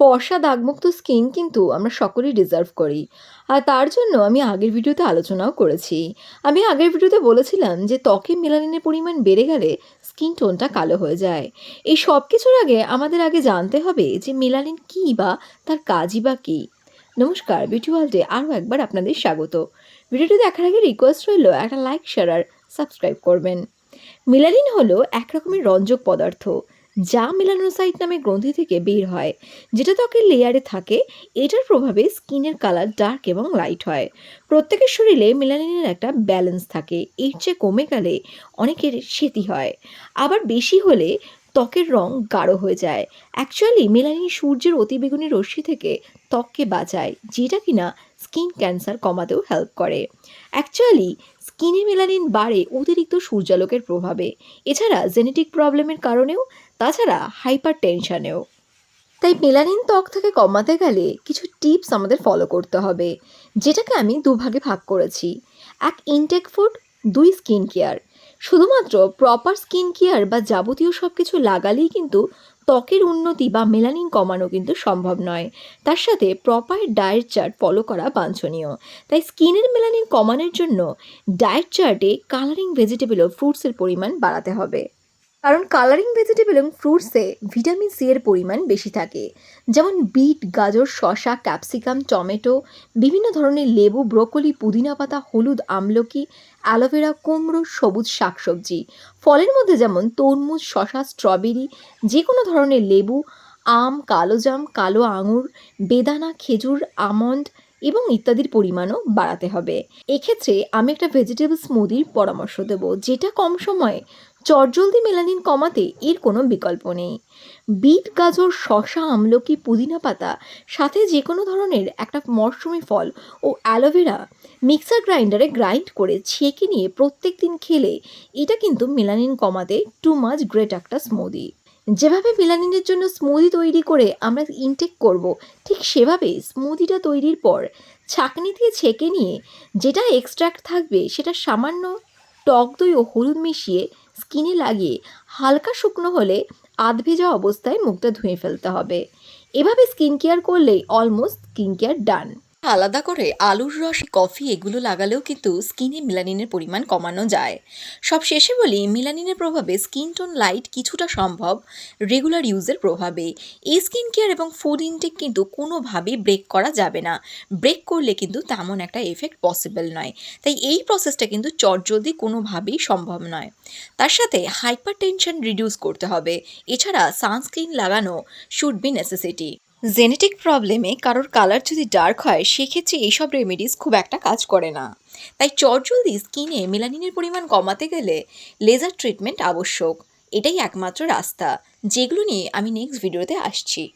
ফর্সা দাগমুক্ত স্কিন কিন্তু আমরা সকলেই ডিজার্ভ করি। আর তার জন্য আমি আগের ভিডিওতে আলোচনাও করেছি। আমি আগের ভিডিওতে বলেছিলাম যে ত্বকে মেলানিনের পরিমাণ বেড়ে গেলে স্কিন টোনটা কালো হয়ে যায়। এই সব কিছুর আগে আমাদের আগে জানতে হবে যে মেলানিন কী বা তার কাজই বা কী। নমস্কার বিউটি ওয়ার্ল্ডে আরও একবার আপনাদের স্বাগত। ভিডিওটি দেখার আগে রিকোয়েস্ট রইল একটা লাইক শেয়ার আর সাবস্ক্রাইব করবেন। মেলানিন হলো এক রকমের রঞ্জক পদার্থ। যা মেলানোসাইট নামে গ্রন্থি থেকে বের হয়, যেটা ত্বকের লেয়ারে থাকে, এটার প্রভাবে স্কিনের কালার ডার্ক এবং লাইট হয়। প্রত্যেকের শরীরে মেলানিনের একটা ব্যালেন্স থাকে, এর চেয়ে কমে গেলে অনেকের সেতি হয়। আবার বেশি হলে ত্বকের রং গাঢ় হয়ে যায়। অ্যাকচুয়ালি মেলানিন সূর্যের অতিবেগুনি রশ্মি থেকে ত্বককে বাঁচায়, যেটা কিনা স্কিন ক্যান্সার কমাতেও হেল্প করে। অ্যাকচুয়ালি স্কিনে মেলানিন বাড়ে অতিরিক্ত সূর্যালোকের প্রভাবে। এছাড়া জেনেটিক প্রবলেমের কারণেও, তাছাড়া হাইপার টেনশানেও তাই মেলানিন ত্বক থেকে কমাতে গেলে কিছু টিপস আমাদের ফলো করতে হবে, যেটাকে আমি দুভাগে ভাগ করেছি। এক ইনটেক ফুড দুই স্কিন কেয়ার শুধুমাত্র প্রপার স্কিন কেয়ার বা যাবতীয় সব কিছু লাগালেই কিন্তু ত্বকের উন্নতি বা মেলানিন কমানো কিন্তু সম্ভব নয়। তার সাথে প্রপার ডায়েট চার্ট ফলো করা বাঞ্ছনীয়। তাই স্কিনের মেলানিন কমানোর জন্য ডায়েট চার্টে কালারিং ভেজিটেবল ও ফ্রুটসের পরিমাণ বাড়াতে হবে। কারণ কালারিং ভেজিটেবল এবং ফ্রুটসে ভিটামিন সি এর পরিমাণ বেশি থাকে। যেমন বিট, গাজর শশা ক্যাপসিকাম টমেটো, বিভিন্ন ধরনের লেবু, ব্রোকলি, পুদিনা পাতা, হলুদ, আমলকি অ্যালোভেরা কুমড়ো, সবুজ শাকসবজি। ফলের মধ্যে যেমন তরমুজ শশা স্ট্রবেরি যে কোনো ধরনের লেবু, আম কালোজাম কালো আঙুর, বেদানা, খেজুর, আমন্ড এবং ইত্যাদির পরিমাণও বাড়াতে হবে। এক্ষেত্রে আমি একটা ভেজিটেবল স্মুদির পরামর্শ দেবো, যেটা কম সময়ে চটজলদি মেলানিন কমাতে এর কোনো বিকল্প নেই। বিট, গাজর শশা আমলকি, পুদিনা পাতা, সাথে যে কোনো ধরনের একটা মরশুমি ফল ও অ্যালোভেরা মিক্সার গ্রাইন্ডারে গ্রাইন্ড করে ছেঁকে নিয়ে প্রত্যেক দিন খেলে এটা কিন্তু মেলানিন কমাতে টু মাচ গ্রেট একটা স্মুদি। যেভাবে মেলানিনের জন্য স্মুদি তৈরি করে আমরা ইনটেক করব, ঠিক সেভাবে স্মুদিটা তৈরির পর ছাঁকনি দিয়ে ছেঁকে নিয়ে যেটা এক্সট্রাক্ট থাকবে সেটা সামান্য টক দই ও হলুদ মিশিয়ে স্কিনে লাগিয়ে হালকা শুকনো হলে আধ ভেজা অবস্থায় মুখটা ধুয়ে ফেলতে হবে। এভাবে স্কিন কেয়ার করলেই অলমোস্ট স্কিন কেয়ার ডান আলাদা করে আলুর রস, কফি এগুলো লাগালেও কিন্তু স্কিনে মেলানিনের পরিমাণ কমানো যায়। সব শেষে বলি মেলানিনের প্রভাবে স্কিন টোন লাইট কিছুটা সম্ভব রেগুলার ইউজের প্রভাবে। এই স্কিন কেয়ার এবং ফুড ইনটেক কিন্তু কোনোভাবেই ব্রেক করা যাবে না। ব্রেক করলে কিন্তু তেমন একটা এফেক্ট পসিবল নয়। তাই এই প্রসেসটা কিন্তু চটজলদি কোনোভাবেই সম্ভব নয়। তার সাথে হাইপার টেনশন রিডিউস করতে হবে। এছাড়া সানস্ক্রিন লাগানো শুড বি নেসেসিটি জেনেটিক প্রবলেমে কারোর কালার যদি ডার্ক হয়, সেক্ষেত্রে এইসব রেমেডিস খুব একটা কাজ করে না। তাই চটজলদি স্কিনে মেলানিনের পরিমাণ কমাতে গেলে লেজার ট্রিটমেন্ট আবশ্যক। এটাই একমাত্র রাস্তা। যেগুলো নিয়ে আমি নেক্সট ভিডিওতে আসছি।